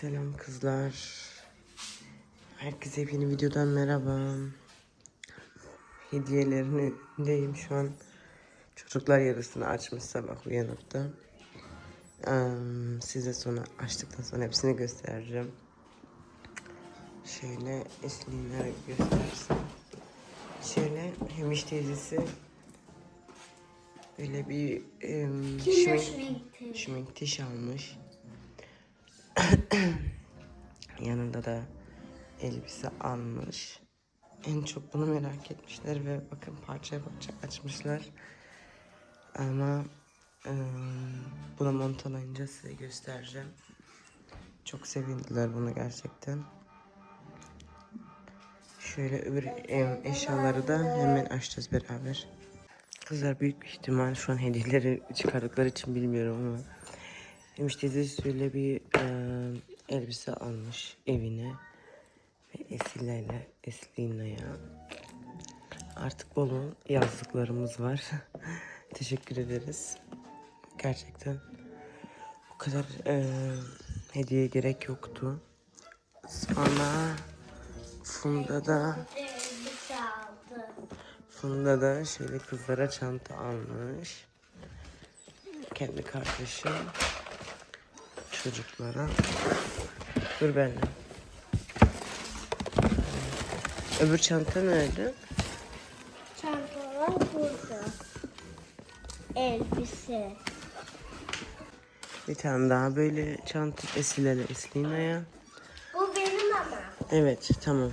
Selam kızlar. Herkese yeni videodan merhaba. Hediyelerini önündeyim şu an. Çocuklar yarısını açmış sabah uyanıp da. Size sonra açtıktan sonra hepsini göstereceğim. Şöyle Esli'ne göstersin. Şöyle Hemiş teyzesi böyle bir Kinder şmink-. Şmink diş almış. Yanında da elbise almış. En çok bunu merak etmişler ve bakın parça parça açmışlar. Ama eee buna montalayınca size göstereceğim. Çok sevindiler bunu gerçekten. Şöyle öbür em, eşyaları da hemen açacağız beraber. Kızlar büyük ihtimal şu an hediyeleri çıkardıkları için bilmiyorum ama Şöyle bir e, elbise almış evine ve Esile'yle Eslina'ya. Artık bol bol yazdıklarımız var. Teşekkür ederiz. Gerçekten bu kadar e, hediye gerek yoktu. Sonra Funda da. Funda da şöyle kızlara çanta almış. Kendi kardeşim çocuklara. Dur benimle. Öbür çanta nerede? Çantalar burada. Elbise. Bir tane daha böyle çanta Esile'yle Eslina'ya. Bu benim ama. Evet tamam.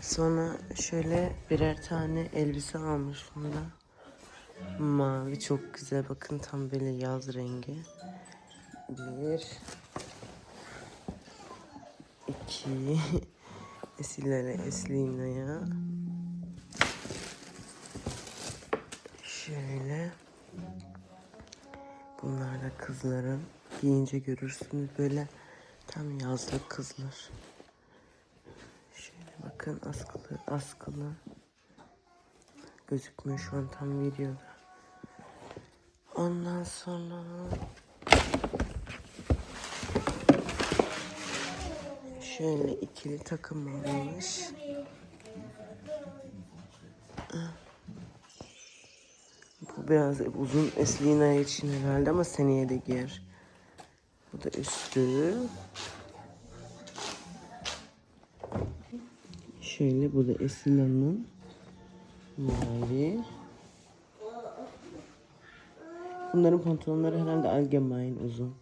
Sonra şöyle birer tane elbise almış Funda. Mavi çok güzel bakın tam böyle yaz rengi. Bir. iki Esile'yle Eslina'ya. Şöyle. Bunlar da kızların. Giyince görürsünüz böyle tam yazlık kızlar. Şöyle bakın askılı askılı. Gözükmüyor şu an tam videoda. Ondan sonra şöyle ikili takım almış. Bu biraz uzun Eslina için herhalde ama seneye de giyer. Bu da üstü. Şöyle bu da Eslina'nın mavi. Bunların pantolonları herhalde Algemein uzun.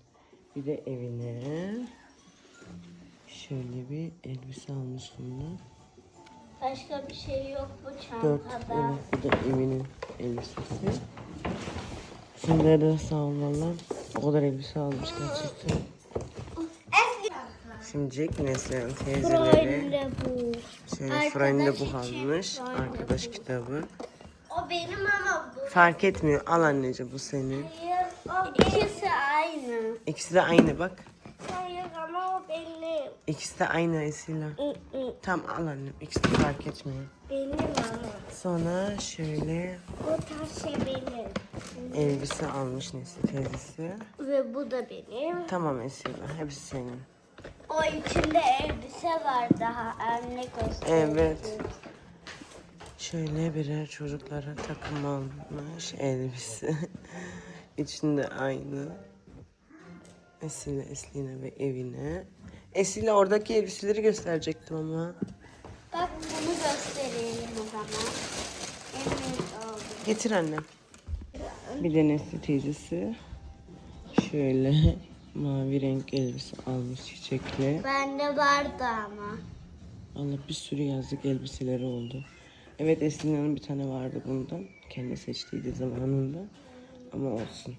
Bir de evine şöyle bir elbise almış bunlar. Başka bir şey yok bu Dört, çantada. evet bu da evinin elbisesi. Şimdi de sağ ol valla. O kadar elbise almış gerçekten. Şimdi Neslihan teyzeleri bu. şöyle Arkadaş bu için almış. Freunde Arkadaş kitabı. O benim ama bu. Fark etmiyor. Al anneciğim bu senin. Hayır, o ikisi aynı. İkisi de aynı bak. Hayır ama benim. İkisi de aynı Esila. Tam al annem. İkisi de fark etmiyor. Benim ama. Sonra şöyle Bu taş şey benim. elbise almış Nesli teyzesi. Ve bu da benim. Tamam Esila. Hepsi senin. O içinde elbise var daha. Anne gösterdi. Evet. Şöyle birer çocuklara takım almış elbise. İçinde aynı. Esile, Esline ve evine. Esile oradaki elbiseleri gösterecektim ama. Bak bunu gösterelim o zaman. Evet oldu. Getir annem. Bir de Nesli teyzesi. Şöyle mavi renk elbise almış çiçekli. Bende vardı ama. Allah bir sürü yazlık elbiseleri oldu. Evet Esin'in bir tane vardı bundan. Kendi seçtiydi zamanında. Ama olsun.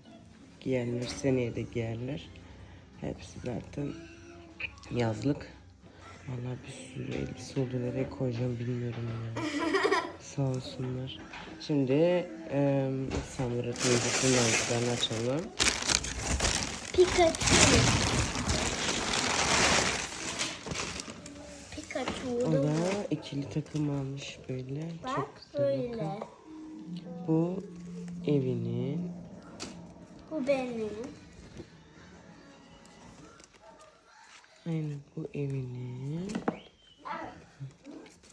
Giyerler. Seneye de giyerler. Hepsi zaten yazlık. Vallahi bir sürü elbise oldu. Nereye koyacağım bilmiyorum ya. Sağ olsunlar. Şimdi e, Samura teyzesinin aldıklarını açalım. Pikachu. O Pikachu'lu. da ikili takım almış böyle. Bak Çok güzel bakın. böyle. Bu evinin Bu benim. Aynen bu evinin.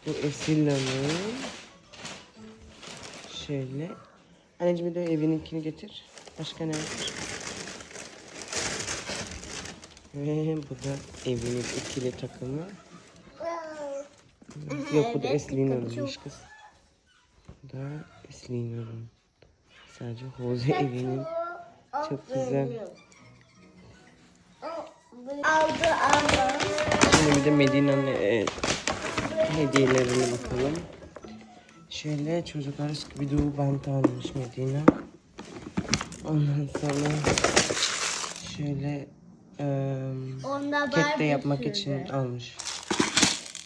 Bu Esilla'nın. Şöyle. Anneciğim bir de evininkini getir. Başka ne var? Ve bu da evinin ikili takımı. Yok bu da Eslina'nınmış kız. Bu da Eslina'nın. Sadece Jose evinin. Çok güzel. Aldı aldı. Şimdi bir de Medina'nın e, hediyelerine bakalım. Şöyle çocuklar Scooby-Doo bant almış Medina. Ondan sonra şöyle e, Onda Barbie yapmak sürdü. için almış.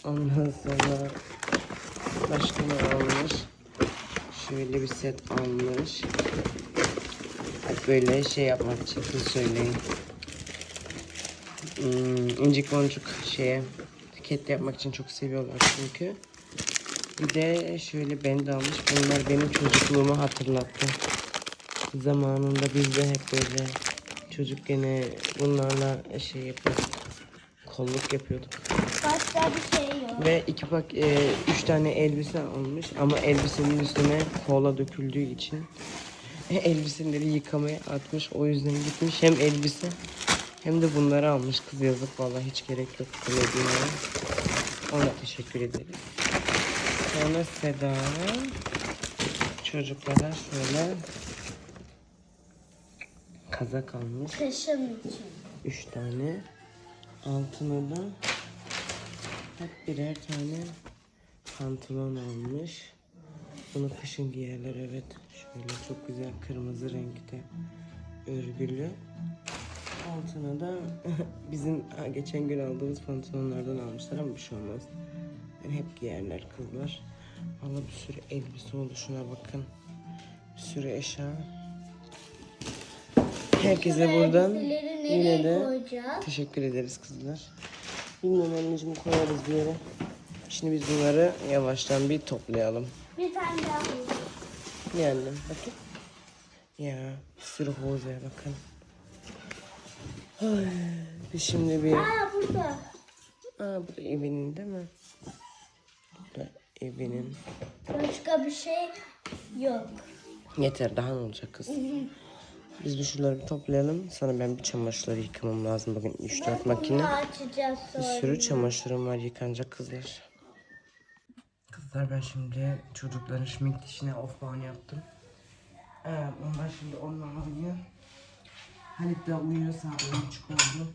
Ondan sonra başka ne almış? Şöyle bir set almış. Böyle şey yapmak için söyleyin. Hmm, incik boncuk şeye ket yapmak için çok seviyorlar çünkü. Bir de şöyle bend almış. Bunlar benim çocukluğumu hatırlattı. Zamanında biz de hep böyle çocuk gene bunlarla şey yapıyorduk. Kolluk yapıyorduk. Başka bir şey yok. Ve iki pak, e, üç tane elbise almış ama elbisenin üstüne kola döküldüğü için elbiseleri yıkamaya atmış. O yüzden gitmiş hem elbise hem de bunları almış. Kız yazık vallahi hiç gerek yok demediğine. Ona teşekkür ederiz. Sonra Seda çocuklara şöyle kazak almış. Kışın için. Üç tane. Altına da hep birer tane pantolon almış. Bunu kışın giyerler evet. Şöyle çok güzel kırmızı renkte örgülü. Altına da bizim geçen gün aldığımız pantolonlardan almışlar ama bir şey olmaz. Yani hep giyerler kızlar. Valla bir sürü elbise oldu şuna bakın. Bir sürü eşya. Herkese buradan yine de koyacağız? teşekkür ederiz kızlar. Bilmiyorum anneciğim koyarız bir yere. Şimdi biz bunları yavaştan bir toplayalım. Bir tane daha annem bakın. Ya bir sürü hozaya bakın. Ay, biz şimdi bir... Aa burada. Aa bu evinin değil mi? Bu da evinin. Başka bir şey yok. Yeter daha ne olacak kız? Biz bir şuraları bir toplayalım. Sonra ben bir çamaşırları yıkamam lazım bugün 3-4 makine. Bir sürü çamaşırım var yıkanacak kızlar. Kızlar ben şimdi çocukların şmink dişine off yaptım. Ee, onlar şimdi onunla oynuyor. Halit de uyuyor 10.30 oldu.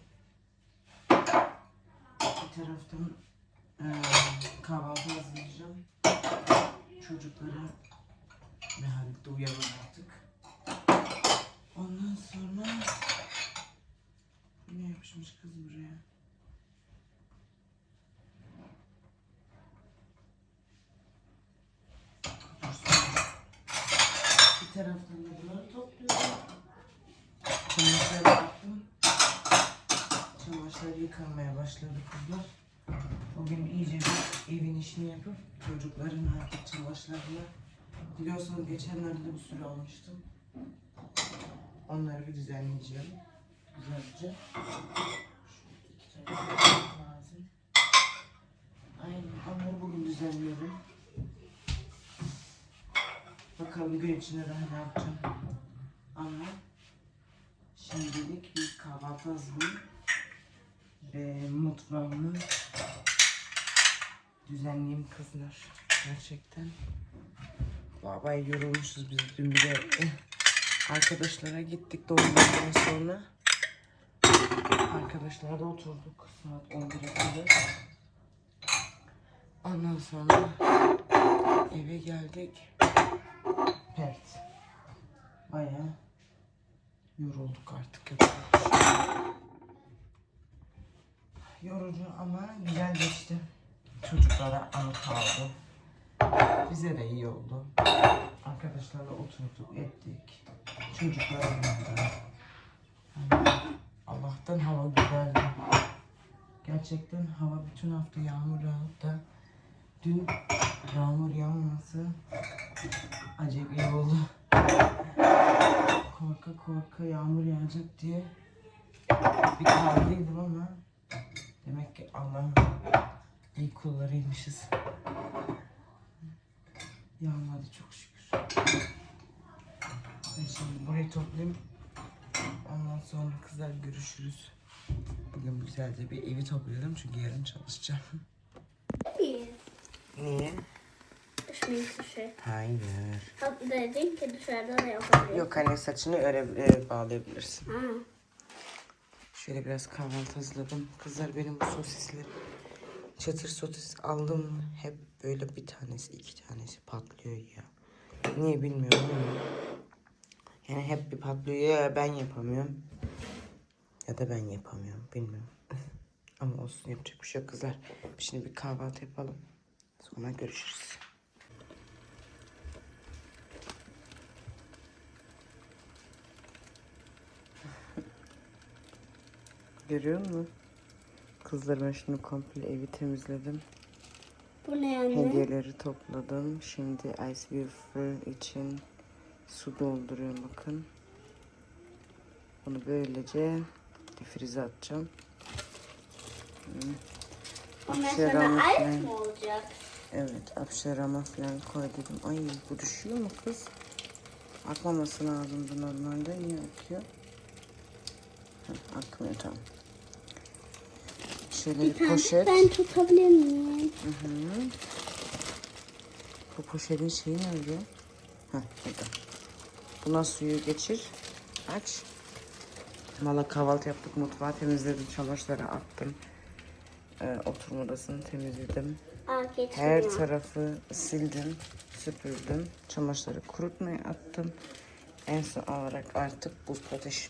Bir taraftan ee, kahvaltı hazırlayacağım. Çocukları ve Halit de uyanır artık. Ondan sonra ne yapışmış kız buraya? Bir taraftan. Çamaşırları yaptım. Çamaşırları yıkanmaya başladı kızlar. Bugün iyice bir evin işini yapıp çocukların artık çamaşırlarını biliyorsunuz geçenlerde de bir sürü almıştım. Onları bir düzenleyeceğim. Güzelce. Aynen onları bugün düzenliyorum. Bakalım gün içinde daha ne yapacağım. Ama şimdilik bir kahvaltı hazırlayayım. Ve mutfağımı düzenleyeyim kızlar. Gerçekten. Babay yorulmuşuz biz dün bir de eh, arkadaşlara gittik doğumdan sonra. Arkadaşlarla oturduk saat 11'e kadar. Ondan sonra eve geldik. Pert. Bayağı yorulduk artık. Yorucu ama güzel geçti. Çocuklara anı kaldı. Bize de iyi oldu. Arkadaşlarla oturduk, ettik. Çocuklar yanında. Allah'tan hava güzeldi. Gerçekten hava bütün hafta yağmur yağıp da dün yağmur yağmaması acayip iyi oldu korka korka yağmur yağacak diye bir kavgaydım ama demek ki Allah'ın iyi kullarıymışız. Yağmadı çok şükür. Ben şimdi burayı toplayayım. Ondan sonra kızlar görüşürüz. Bugün güzelce bir evi toplayalım çünkü yarın çalışacağım. Niye? Niye? Şey. Hayır. Hatta dedin ki dışarıda da yapabilirim. Yok hani saçını öre, öre bağlayabilirsin. Ha. Şöyle biraz kahvaltı hazırladım. Kızlar benim bu sosisleri çatır sosis aldım. Hep böyle bir tanesi iki tanesi patlıyor ya. Niye bilmiyorum ama. Yani hep bir patlıyor ya ben yapamıyorum. Ya da ben yapamıyorum bilmiyorum. ama olsun yapacak bir şey yok kızlar. Şimdi bir kahvaltı yapalım. Sonra görüşürüz. Görüyor musun? Kızlar ben şimdi komple evi temizledim. Bu ne anne? Hediyeleri topladım. Şimdi Ice Wafer için su dolduruyorum bakın. Bunu böylece difrize atacağım. Ondan sonra mı olacak? Evet apşarama falan koy dedim. Ay bu düşüyor mu kız? Akmaması lazımdı normalde. Niye akıyor? Heh, akmıyor tamam. Şöyle bir, poşet. ben tutabilir miyim? Hı. Bu poşetin şeyi nerede? Heh, burada. Buna suyu geçir. Aç. Valla kahvaltı yaptık. Mutfağı temizledim. Çamaşırları attım. Ee, oturma odasını temizledim. Geçmiyor. Her tarafı sildim. Süpürdüm. Çamaşırları kurutmaya attım. En son olarak artık buz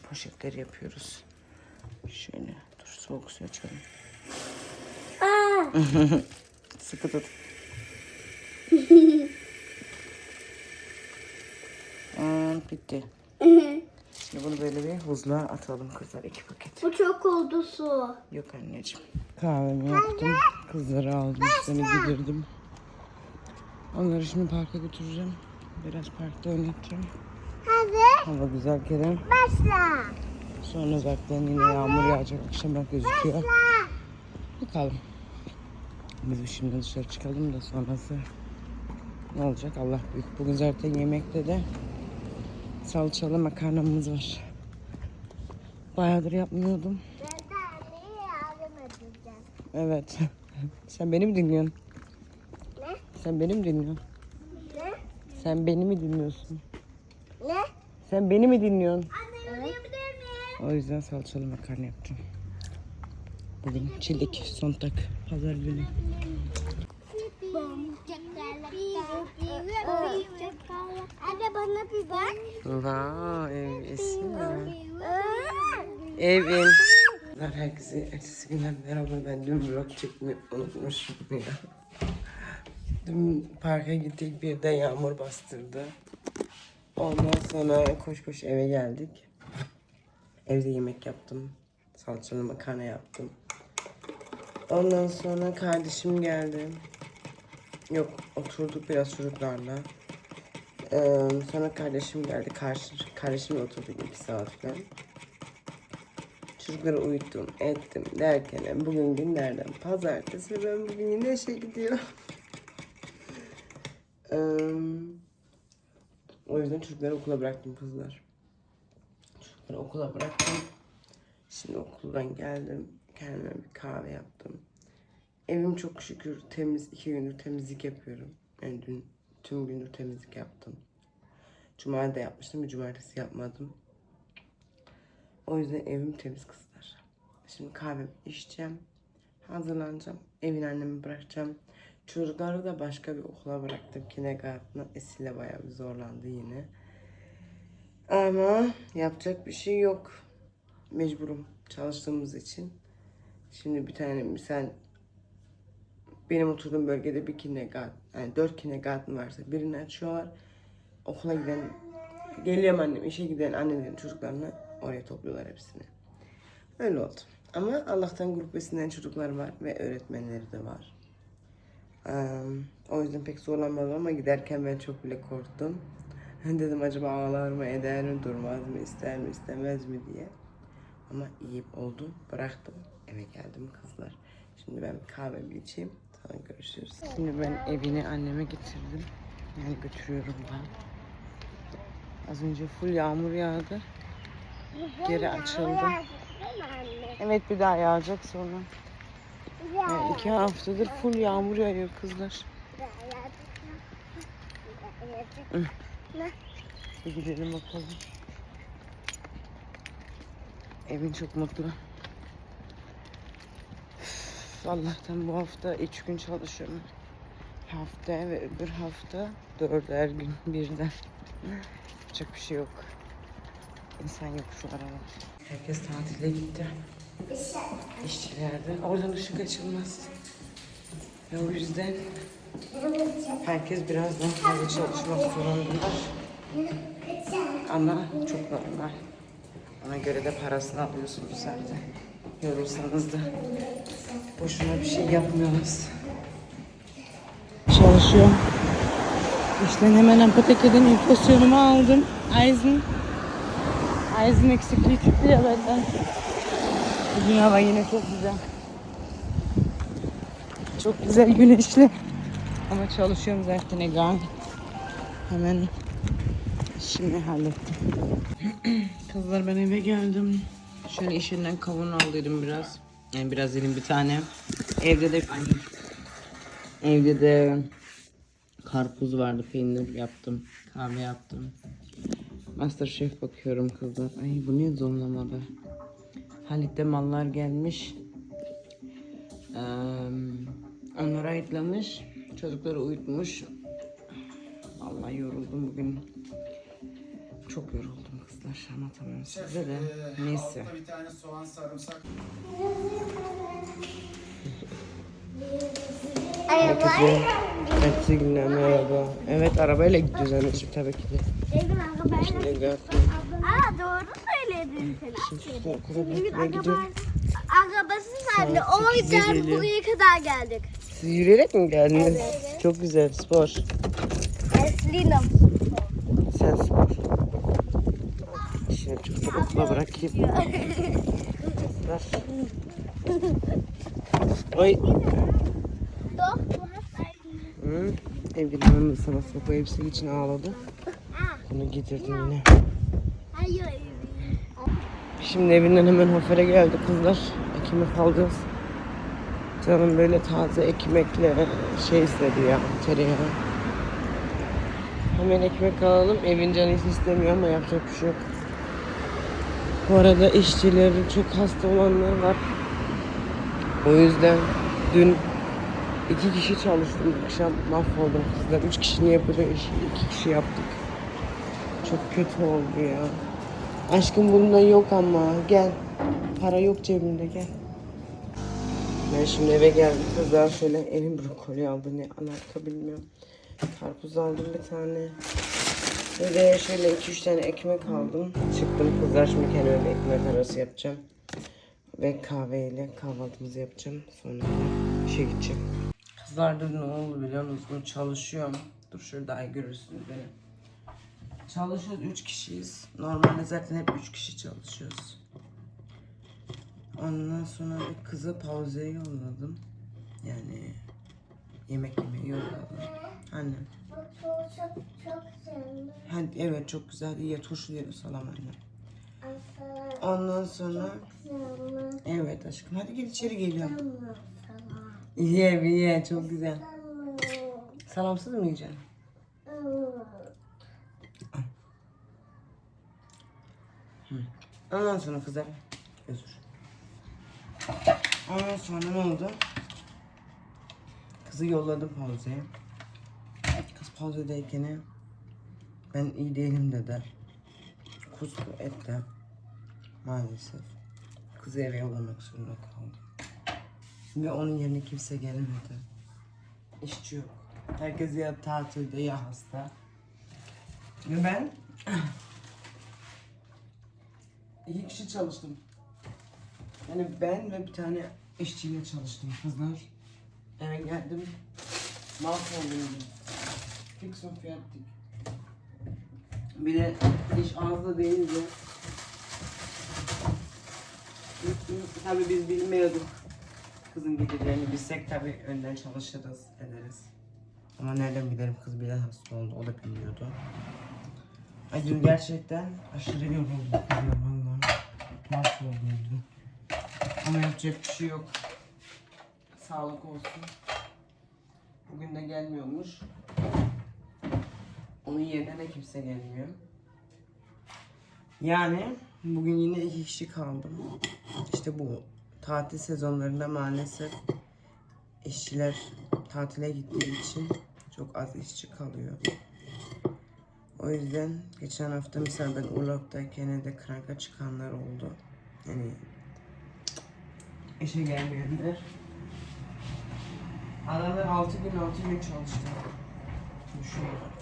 poşetleri yapıyoruz. Şöyle dur soğuk su açalım. Sıkı tut. Aa, bitti. Şimdi bunu böyle bir buzluğa atalım kızlar. iki paket. bu çok oldu su. Yok anneciğim. Kahvemi yaptım. Kızları aldım. Seni gidirdim. Onları şimdi parka götüreceğim. Biraz parkta oynatacağım. Hadi Hava güzel Kerem. başla. Sonra zaten yine yağmur yağacak. Akşama gözüküyor. Bakalım. Biz şimdi dışarı çıkalım da sonrası ne olacak Allah büyük. Bugün zaten yemekte de salçalı makarnamız var. Bayağıdır yapmıyordum. Evet. Sen beni mi dinliyorsun? Ne? Sen beni mi dinliyorsun? Ne? Sen beni mi dinliyorsun? Ne? Sen beni mi dinliyorsun? Anne miyim? O yüzden salçalı makarna yapacağım. Bugün çilek son tak pazar günü. Anne bana bir bak. Vay ev esin Evin. Herkese ertesi günden merhaba ben dün vlog çekmeyi unutmuşum ya. Dün parka gittik bir de yağmur bastırdı. Ondan sonra koş koş eve geldik. Evde yemek yaptım. Salçalı makarna yaptım. Ondan sonra kardeşim geldi. Yok oturduk biraz çocuklarla. Ee, sonra kardeşim geldi. Karşı, kardeşimle oturduk iki saat falan. Çocukları uyuttum, ettim derken bugün günlerden pazartesi ben bugün yine işe gidiyorum. Ee, o yüzden çocukları okula bıraktım kızlar. Çocukları okula bıraktım. Şimdi okuldan geldim. Kendime bir kahve yaptım. Evim çok şükür temiz. iki gündür temizlik yapıyorum. Yani dün tüm gündür temizlik yaptım. Cuma da yapmıştım. Bir cumartesi yapmadım. O yüzden evim temiz kızlar. Şimdi kahvemi içeceğim. Hazırlanacağım. Evin annemi bırakacağım. Çocukları da başka bir okula bıraktım. Kindergarten'a. Esile bayağı bir zorlandı yine. Ama yapacak bir şey yok. Mecburum çalıştığımız için. Şimdi bir tane misal benim oturduğum bölgede bir kindergarten, yani dört kindergarten varsa birini açıyorlar. Okula giden, geliyorum annem, işe giden annelerin çocuklarını oraya topluyorlar hepsini. Öyle oldu. Ama Allah'tan grup besinden çocuklar var ve öğretmenleri de var. Eee, o yüzden pek zorlanmadım ama giderken ben çok bile korktum. Dedim acaba ağlar mı, eder mi, durmaz mı, ister mi, istemez mi diye. Ama iyi oldu. Bıraktım. Eve geldim kızlar. Şimdi ben kahvemi içeyim. Birazdan görüşürüz. Şimdi ben evini anneme getirdim. Yani götürüyorum ben. Az önce full yağmur yağdı. Geri açıldı. Evet bir daha yağacak sonra. Yani iki haftadır full yağmur yağıyor kızlar. Bir gidelim bakalım. Evin çok mutlu. Allah'tan bu hafta üç gün çalışıyorum. Haftaya ve öbür hafta dörder gün birden. Yapacak bir şey yok. İnsan yok şu aralar. Herkes tatile gitti. İşçilerde. Oradan ışık açılmaz. Ve o yüzden herkes biraz daha fazla çalışmak zorundalar. Ama çok normal. Ona göre de parasını alıyorsunuz zaten. Yorulsanız da boşuna bir şey yapmıyoruz. Çalışıyorum. İşten hemen apotekeden inflasyonumu aldım. Eisen. Eisen eksikliği çıktı ya benden. Bugün hava yine çok güzel. Çok güzel güneşli. Ama çalışıyorum zaten egal. Hemen işimi hallettim. Kızlar ben eve geldim. Şöyle işinden kavun aldıydım biraz. Yani biraz elim bir tane. Evde de evde de karpuz vardı. Peynir yaptım. Kahve yaptım. Masterchef bakıyorum kızlar. Ay bu niye zonlamadı? Halit'te mallar gelmiş. Eee onlara ayıtlamış. Çocukları uyutmuş. Vallahi yoruldum bugün. Çok yoruldum kızlar. Anlatamam size de. Neyse. Altta bir tane soğan sarımsak. Herkese, herkese günler merhaba. Evet arabayla gidiyoruz anneciğim tabii ki de. Şimdi gel. Aa doğru söyledin sen. Şimdi okula gitmeye gidiyorum. arabası sende. O yüzden buraya kadar geldik. Siz yürüyerek mi geldiniz? Çok güzel spor. Eslinim. Sen spor. Okula bırakayım. Kızlar. Oy. Hı? Hemen sabah sabah bu elbise için ağladı. Bunu getirdim yine. Şimdi evinden hemen Hofer'e geldi kızlar. Ekmek alacağız. Canım böyle taze ekmekle şey istedi ya tereyağı. Hemen ekmek alalım. Evin canı hiç istemiyor ama yapacak bir şey yok. Bu arada işçilerin çok hasta olanlar var. O yüzden dün iki kişi çalıştım. Akşam mahvoldum kızlar. Üç kişinin yapacağı işi iki kişi yaptık. Çok kötü oldu ya. Aşkım bunda yok ama gel. Para yok cebimde gel. Ben şimdi eve geldim kızlar şöyle elim brokoli aldı ne alaka bilmiyorum. Karpuz aldım bir tane. De şöyle 2-3 tane ekmek aldım. Çıktım kızlar şimdi kendime bir ekmek arası yapacağım. Ve kahveyle kahvaltımızı yapacağım. Sonra işe gideceğim. Kızlar ne oldu biliyor musunuz? Çalışıyorum. Dur şurada ay görürsünüz beni. Çalışıyoruz 3 kişiyiz. Normalde zaten hep 3 kişi çalışıyoruz. Ondan sonra bir kızı pauzeye yolladım. Yani yemek yemeyi yolladım. Annem. Çok çok sevdim. Evet çok güzel. İyi turşu yeri salam annem. Ondan sonra evet aşkım hadi gel içeri geliyorum. Ye ye çok güzel. Salamsız mı yiyeceksin? Ondan sonra kızım. Özür. Ondan sonra ne oldu? Kızı yolladım pauzeye. Kız pauzedeyken ben iyi değilim dedi. Kusku etti. Maalesef. Kızı eve yollamak zorunda kaldım. Ve onun yerine kimse gelmedi. İşçi yok. Herkes ya tatilde ya hasta. Ve ben iki kişi çalıştım. Yani ben ve bir tane işçiyle çalıştım kızlar. Eve geldim. Mahvoldum. Fixum fiyattık. Bir de iş ağızda deyince Tabii biz bilmiyorduk. Kızın gideceğini bilsek tabii önden çalışırız, ederiz. Ama nereden bilelim kız birden hasta oldu, o da bilmiyordu. Ay dün gerçekten aşırı yoruldum kızlar valla. Mahvoldum. Ama yapacak bir şey yok. Sağlık olsun. Bugün de gelmiyormuş. Onun yerine de kimse gelmiyor. Yani bugün yine iki kişi kaldım. İşte bu tatil sezonlarında maalesef işçiler tatile gittiği için çok az işçi kalıyor. O yüzden geçen hafta mesela ben Urlap'tayken de kranka çıkanlar oldu. Yani işe gelmeyenler. Adamlar 6 gün 6 gün çalıştı. Düşünüyorum.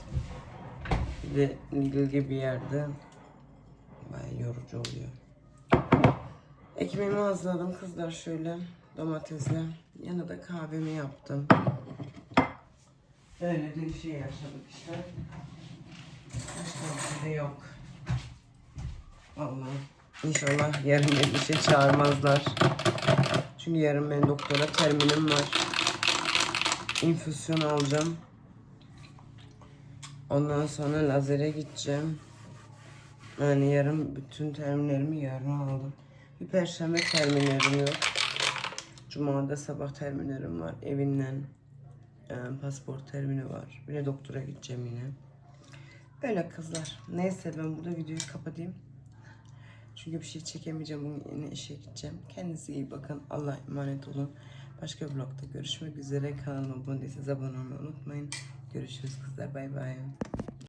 Bir de Lidl gibi bir yerde bayağı yorucu oluyor. Ekmeğimi hazırladım kızlar şöyle domatesle. Yanına da kahvemi yaptım. Öyle bir şey yaşadık işte. Başka bir şey de yok. Vallahi inşallah yarın beni işe çağırmazlar. Çünkü yarın benim doktora terminim var. İnfüzyon alacağım. Ondan sonra lazere gideceğim. Yani yarın bütün terminlerimi yarın aldım. Bir perşembe terminlerim yok. Cuma'da sabah terminlerim var. Evinden e, pasport termini var. Bir de doktora gideceğim yine. Öyle kızlar. Neyse ben burada videoyu kapatayım. Çünkü bir şey çekemeyeceğim. Bugün yine işe gideceğim. Kendinize iyi bakın. Allah'a emanet olun. Başka vlogda görüşmek üzere. Kanalıma abone değilseniz abone olmayı unutmayın. Görüşürüz kızlar. Bay bay.